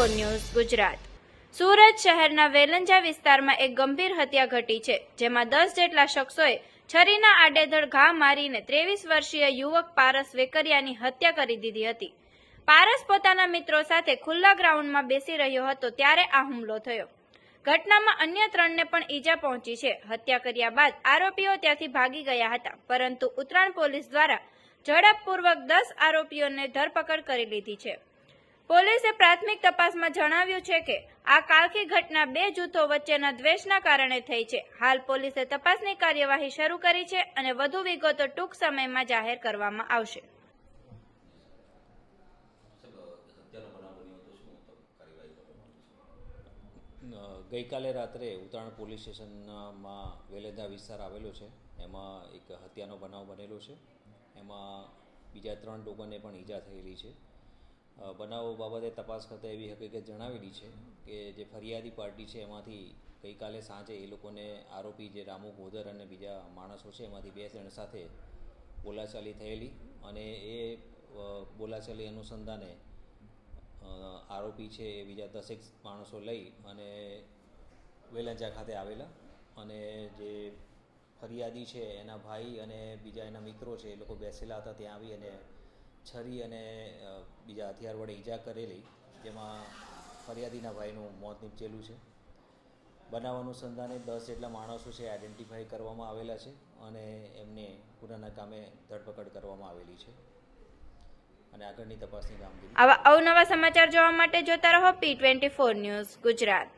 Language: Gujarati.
ગુજરાત. સુરત શહેરના વેલંજા વિસ્તારમાં એક ગંભીર હત્યા ઘટી છે, જેમાં દસ જેટલા શખ્સોએ છરીના આડેધડ ઘા મારીને ત્રેવીસ વર્ષીય યુવક પારસ વેકરિયાની હત્યા કરી દીધી હતી. પારસ પોતાના મિત્રો સાથે ખુલ્લા ગ્રાઉન્ડમાં બેસી રહ્યો હતો ત્યારે આ હુમલો થયો. ઘટનામાં અન્ય ત્રણને પણ ઈજા પહોંચી છે. હત્યા કર્યા બાદ આરોપીઓ ત્યાંથી ભાગી ગયા હતા, પરંતુ ઉત્તરાયણ પોલીસ દ્વારા ઝડપપૂર્વક દસ આરોપીઓને ધરપકડ કરી લીધી છે. પોલીસે પ્રાથમિક તપાસમાં જણાવ્યું છે કે આ કાળખી ઘટના બે જૂથો વચ્ચેના દ્વેષના કારણે થઈ છે. હાલ પોલીસે તપાસની કાર્યવાહી શરૂ કરી છે અને વધુ વિગતો ટૂંક સમયમાં જાહેર કરવામાં આવશે. ગઈકાલે રાત્રે ઉત્તરાયણ પોલીસ સ્ટેશનમાં વેલેદા વિસ્તાર આવેલો છે. એમાં એક હત્યાનો બનાવ બનેલો છે. એમાં બીજા ત્રણ લોકોને પણ ઈજા થયેલી છે. બનાવ બાબતે તપાસ કરતાં એવી હકીકત જણાવેલી છે કે જે ફરિયાદી પાર્ટી છે, એમાંથી ગઈકાલે સાંજે એ લોકોને આરોપી જે રામુ ગોદર અને બીજા માણસો છે, એમાંથી બે જણ સાથે બોલાચાલી થયેલી અને એ બોલાચાલી અનુસંધાને આરોપી છે એ બીજા દસેક માણસો લઈ અને વેલંજા ખાતે આવેલા અને જે ફરિયાદી છે એના ભાઈ અને બીજા એના મિત્રો છે એ લોકો બેસેલા હતા ત્યાં આવી અને છરી અને બીજા હથિયાર વડે ઈજા કરેલી, જેમાં ફરિયાદીના ભાઈનું મોત નીપજેલું છે. બનાવ અનુસંધાને દસ જેટલા માણસો છે આઈડેન્ટિફાઈ કરવામાં આવેલા છે અને એમને ગુનાના કામે ધરપકડ કરવામાં આવેલી છે. અને આગળની તપાસની કામગીરી. આવા અવનવા સમાચાર જોવા માટે જોતા રહો P twenty four news Gujarat.